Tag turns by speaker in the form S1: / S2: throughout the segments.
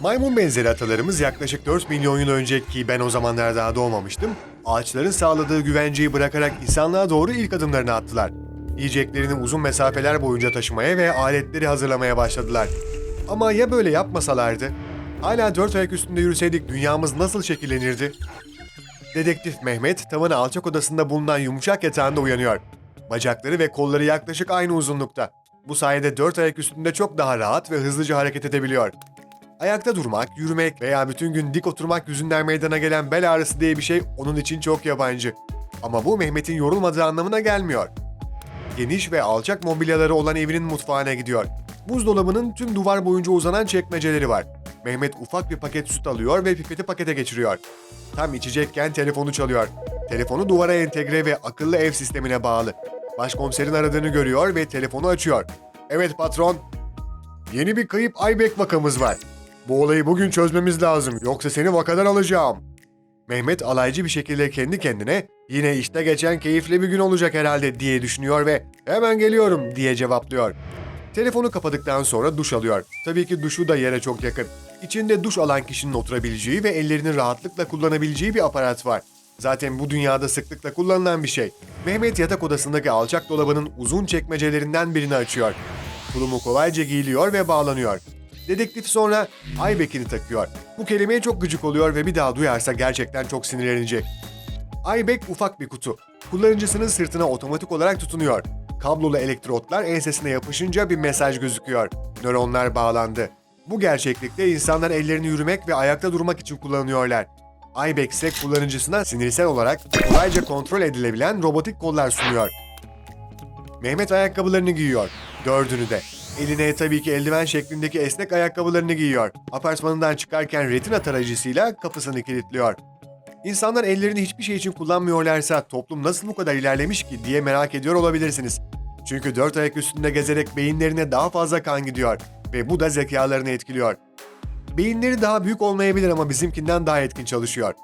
S1: Maymun benzeri atalarımız yaklaşık 4 milyon yıl önce ki ben o zamanlar daha doğmamıştım, ağaçların sağladığı güvenceyi bırakarak insanlığa doğru ilk adımlarını attılar. Yiyeceklerini uzun mesafeler boyunca taşımaya ve aletleri hazırlamaya başladılar. Ama ya böyle yapmasalardı? Hala dört ayak üstünde yürüseydik dünyamız nasıl şekillenirdi? Dedektif Mehmet tavanı alçak odasında bulunan yumuşak yatağında uyanıyor. Bacakları ve kolları yaklaşık aynı uzunlukta. Bu sayede dört ayak üstünde çok daha rahat ve hızlıca hareket edebiliyor. Ayakta durmak, yürümek veya bütün gün dik oturmak yüzünden meydana gelen bel ağrısı diye bir şey onun için çok yabancı. Ama bu Mehmet'in yorulmadığı anlamına gelmiyor. Geniş ve alçak mobilyaları olan evinin mutfağına gidiyor. Buzdolabının tüm duvar boyunca uzanan çekmeceleri var. Mehmet ufak bir paket süt alıyor ve pipeti pakete geçiriyor. Tam içecekken telefonu çalıyor. Telefonu duvara entegre ve akıllı ev sistemine bağlı. Başkomiserin aradığını görüyor ve telefonu açıyor. Evet patron. Yeni bir kayıp Aybek vakamız var. Bu olayı bugün çözmemiz lazım yoksa seni vakadan alacağım. Mehmet alaycı bir şekilde kendi kendine yine işte geçen keyifli bir gün olacak herhalde diye düşünüyor ve hemen geliyorum diye cevaplıyor. Telefonu kapadıktan sonra duş alıyor. Tabii ki duşu da yere çok yakın. İçinde duş alan kişinin oturabileceği ve ellerini rahatlıkla kullanabileceği bir aparat var. Zaten bu dünyada sıklıkla kullanılan bir şey. Mehmet yatak odasındaki alçak dolabının uzun çekmecelerinden birini açıyor. Tulumu kolayca giyiliyor ve bağlanıyor. Dedektif sonra Aybek'ini takıyor. Bu kelimeye çok gıcık oluyor ve bir daha duyarsa gerçekten çok sinirlenecek. Aybek ufak bir kutu. Kullanıcısının sırtına otomatik olarak tutunuyor. Kablolu elektrotlar ensesine yapışınca bir mesaj gözüküyor. Nöronlar bağlandı. Bu gerçeklikte insanlar ellerini yürümek ve ayakta durmak için kullanıyorlar. İse kullanıcısına sinirsel olarak kolayca kontrol edilebilen robotik kollar sunuyor. Mehmet ayakkabılarını giyiyor. Dördünü de. Eline tabii ki eldiven şeklindeki esnek ayakkabılarını giyiyor. Apartmanından çıkarken retina tarayıcısıyla kapısını kilitliyor. İnsanlar ellerini hiçbir şey için kullanmıyorlarsa toplum nasıl bu kadar ilerlemiş ki diye merak ediyor olabilirsiniz. Çünkü dört ayak üstünde gezerek beyinlerine daha fazla kan gidiyor ve bu da zekalarını etkiliyor. Beyinleri daha büyük olmayabilir ama bizimkinden daha etkin çalışıyor.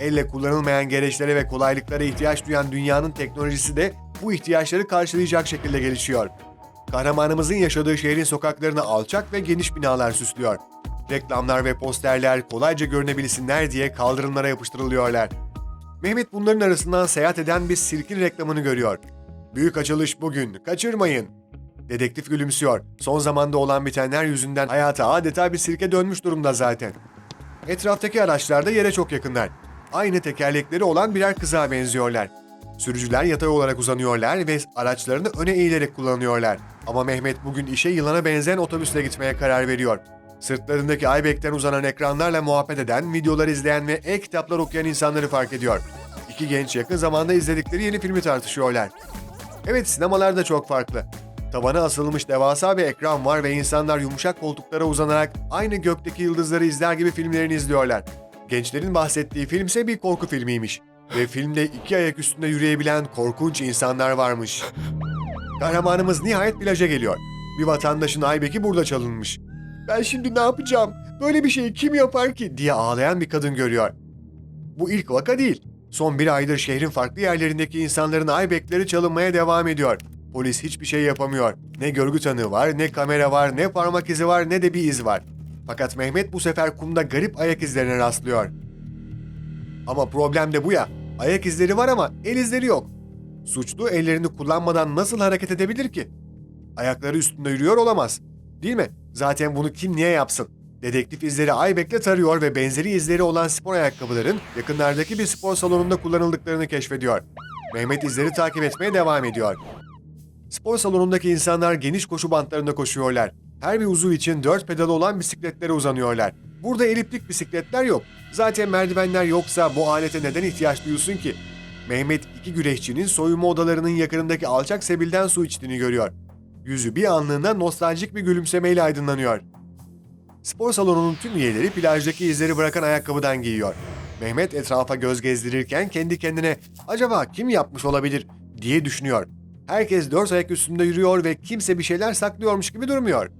S1: Elle kullanılmayan gereçlere ve kolaylıklara ihtiyaç duyan dünyanın teknolojisi de bu ihtiyaçları karşılayacak şekilde gelişiyor. Kahramanımızın yaşadığı şehrin sokaklarını alçak ve geniş binalar süslüyor. Reklamlar ve posterler kolayca görünebilsinler diye kaldırımlara yapıştırılıyorlar. Mehmet bunların arasından seyahat eden bir sirkin reklamını görüyor. Büyük açılış bugün, kaçırmayın. Dedektif gülümsüyor. Son zamanda olan bitenler yüzünden hayata adeta bir sirke dönmüş durumda zaten. Etraftaki araçlar da yere çok yakınlar. Aynı tekerlekleri olan birer kıza benziyorlar. Sürücüler yatay olarak uzanıyorlar ve araçlarını öne eğilerek kullanıyorlar. Ama Mehmet bugün işe yılana benzeyen otobüsle gitmeye karar veriyor. Sırtlarındaki Aybek'ten uzanan ekranlarla muhabbet eden, videolar izleyen ve e-kitaplar okuyan insanları fark ediyor. İki genç yakın zamanda izledikleri yeni filmi tartışıyorlar. Evet sinemalar da çok farklı. Tavana asılmış devasa bir ekran var ve insanlar yumuşak koltuklara uzanarak aynı gökteki yıldızları izler gibi filmlerini izliyorlar. Gençlerin bahsettiği film ise bir korku filmiymiş. Ve filmde iki ayak üstünde yürüyebilen korkunç insanlar varmış. Kahramanımız nihayet plaja geliyor. Bir vatandaşın Aybek'i burada çalınmış. Ben şimdi ne yapacağım? Böyle bir şeyi kim yapar ki? diye ağlayan bir kadın görüyor. Bu ilk vaka değil. Son bir aydır şehrin farklı yerlerindeki insanların Aybek'leri çalınmaya devam ediyor. Polis hiçbir şey yapamıyor. Ne görgü tanığı var, ne kamera var, ne parmak izi var, ne de bir iz var. Fakat Mehmet bu sefer kumda garip ayak izlerine rastlıyor. Ama problem de bu ya. Ayak izleri var ama el izleri yok. Suçlu ellerini kullanmadan nasıl hareket edebilir ki? Ayakları üstünde yürüyor olamaz. Değil mi? Zaten bunu kim niye yapsın? Dedektif izleri Aybek'le tarıyor ve benzeri izleri olan spor ayakkabıların yakınlardaki bir spor salonunda kullanıldıklarını keşfediyor. Mehmet izleri takip etmeye devam ediyor. Spor salonundaki insanlar geniş koşu bantlarında koşuyorlar. Her bir uzuv için dört pedalı olan bisikletlere uzanıyorlar. Burada eliptik bisikletler yok. Zaten merdivenler yoksa bu alete neden ihtiyaç duyulsun ki? Mehmet iki güreşçinin soyunma odalarının yakınındaki alçak sebilden su içtiğini görüyor. Yüzü bir anlığına nostaljik bir gülümsemeyle aydınlanıyor. Spor salonunun tüm üyeleri plajdaki izleri bırakan ayakkabıdan giyiyor. Mehmet etrafa göz gezdirirken kendi kendine acaba kim yapmış olabilir diye düşünüyor. Herkes dört ayak üstünde yürüyor ve kimse bir şeyler saklıyormuş gibi durmuyor.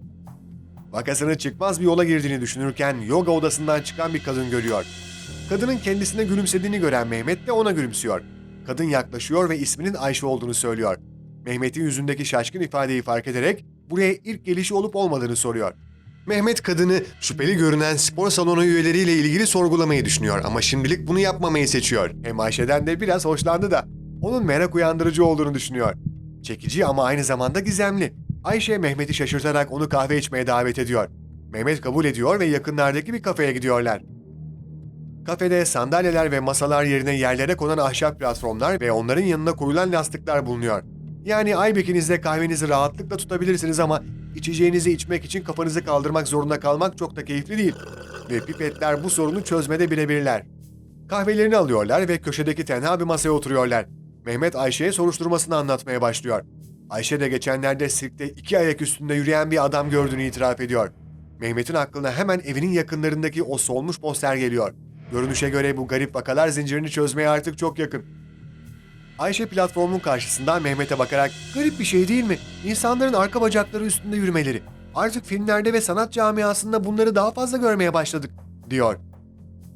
S1: Vakasının çıkmaz bir yola girdiğini düşünürken yoga odasından çıkan bir kadın görüyor. Kadının kendisine gülümsediğini gören Mehmet de ona gülümsüyor. Kadın yaklaşıyor ve isminin Ayşe olduğunu söylüyor. Mehmet'in yüzündeki şaşkın ifadeyi fark ederek buraya ilk gelişi olup olmadığını soruyor. Mehmet kadını şüpheli görünen spor salonu üyeleriyle ilgili sorgulamayı düşünüyor ama şimdilik bunu yapmamayı seçiyor. Hem Ayşe'den de biraz hoşlandı da. Onun merak uyandırıcı olduğunu düşünüyor. Çekici ama aynı zamanda gizemli. Ayşe Mehmet'i şaşırtarak onu kahve içmeye davet ediyor. Mehmet kabul ediyor ve yakınlardaki bir kafeye gidiyorlar. Kafede sandalyeler ve masalar yerine yerlere konan ahşap platformlar ve onların yanına koyulan lastikler bulunuyor. Yani Aybekinizde kahvenizi rahatlıkla tutabilirsiniz ama içeceğinizi içmek için kafanızı kaldırmak zorunda kalmak çok da keyifli değil. Ve pipetler bu sorunu çözmede birebirler. Kahvelerini alıyorlar ve köşedeki tenha bir masaya oturuyorlar. Mehmet Ayşe'ye soruşturmasını anlatmaya başlıyor. Ayşe de geçenlerde sirkte iki ayak üstünde yürüyen bir adam gördüğünü itiraf ediyor. Mehmet'in aklına hemen evinin yakınlarındaki o solmuş poster geliyor. Görünüşe göre bu garip vakalar zincirini çözmeye artık çok yakın. Ayşe platformun karşısından Mehmet'e bakarak garip bir şey değil mi? İnsanların arka bacakları üstünde yürümeleri. Artık filmlerde ve sanat camiasında bunları daha fazla görmeye başladık, diyor.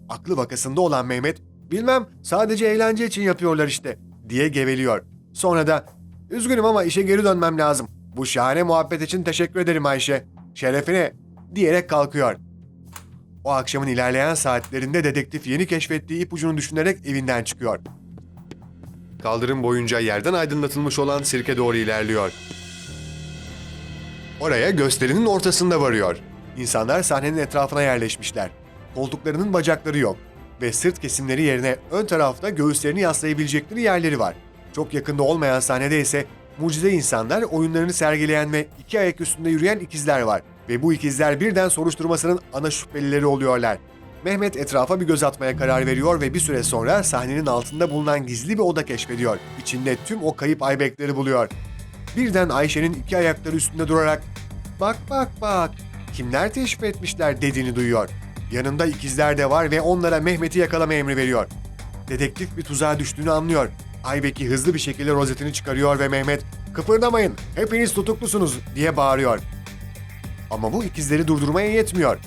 S1: Aklı vakasında olan Mehmet, bilmem sadece eğlence için yapıyorlar işte, diye geveliyor. Sonra da, üzgünüm ama işe geri dönmem lazım. Bu şahane muhabbet için teşekkür ederim Ayşe. Şerefine, diyerek kalkıyor. O akşamın ilerleyen saatlerinde dedektif yeni keşfettiği ipucunu düşünerek evinden çıkıyor. Kaldırım boyunca yerden aydınlatılmış olan sirke doğru ilerliyor. Oraya gösterinin ortasında varıyor. İnsanlar sahnenin etrafına yerleşmişler. Koltuklarının bacakları yok ve sırt kesimleri yerine ön tarafta göğüslerini yaslayabilecekleri yerleri var. Çok yakında olmayan sahnede ise mucize insanlar oyunlarını sergileyen ve iki ayak üstünde yürüyen ikizler var. Ve bu ikizler birden soruşturmasının ana şüphelileri oluyorlar. Mehmet etrafa bir göz atmaya karar veriyor ve bir süre sonra sahnenin altında bulunan gizli bir oda keşfediyor. İçinde tüm o kayıp aybekleri buluyor. Birden Ayşe'nin iki ayakları üstünde durarak ''Bak bak bak, kimler teşrif etmişler?'' dediğini duyuyor. Yanında ikizler de var ve onlara Mehmet'i yakalama emri veriyor. Dedektif bir tuzağa düştüğünü anlıyor. Aybeki hızlı bir şekilde rozetini çıkarıyor ve Mehmet ''Kıpırdamayın, hepiniz tutuklusunuz'' diye bağırıyor. Ama bu ikizleri durdurmaya yetmiyor.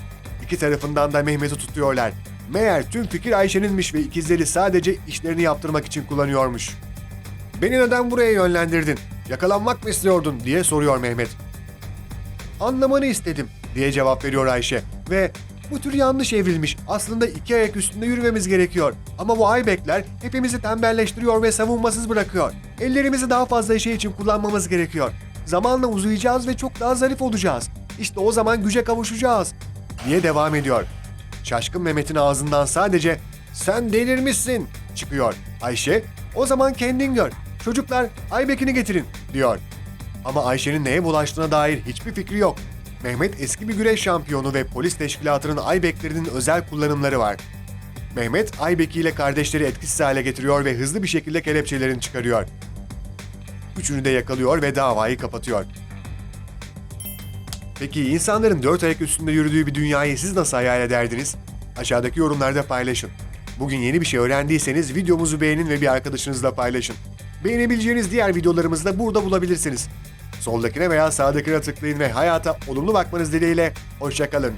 S1: İki tarafından da Mehmet'i tutuyorlar. Meğer tüm fikir Ayşe'ninmiş ve ikizleri sadece işlerini yaptırmak için kullanıyormuş. Beni neden buraya yönlendirdin? Yakalanmak mı istiyordun diye soruyor Mehmet. Anlamanı istedim diye cevap veriyor Ayşe ve bu tür yanlış evrilmiş. Aslında iki ayak üstünde yürümemiz gerekiyor. Ama bu aybekler hepimizi tembelleştiriyor ve savunmasız bırakıyor. Ellerimizi daha fazla şey için kullanmamız gerekiyor. Zamanla uzayacağız ve çok daha zarif olacağız. İşte o zaman güce kavuşacağız diye devam ediyor. Şaşkın Mehmet'in ağzından sadece sen delirmişsin çıkıyor. Ayşe o zaman kendin gör. Çocuklar Aybek'ini getirin diyor. Ama Ayşe'nin neye bulaştığına dair hiçbir fikri yok. Mehmet eski bir güreş şampiyonu ve polis teşkilatının Aybek'lerinin özel kullanımları var. Mehmet Aybeki ile kardeşleri etkisiz hale getiriyor ve hızlı bir şekilde kelepçelerini çıkarıyor. Üçünü de yakalıyor ve davayı kapatıyor. Peki insanların dört ayak üstünde yürüdüğü bir dünyayı siz nasıl hayal ederdiniz? Aşağıdaki yorumlarda paylaşın. Bugün yeni bir şey öğrendiyseniz videomuzu beğenin ve bir arkadaşınızla paylaşın. Beğenebileceğiniz diğer videolarımızı da burada bulabilirsiniz. Soldakine veya sağdakine tıklayın ve hayata olumlu bakmanız dileğiyle hoşçakalın.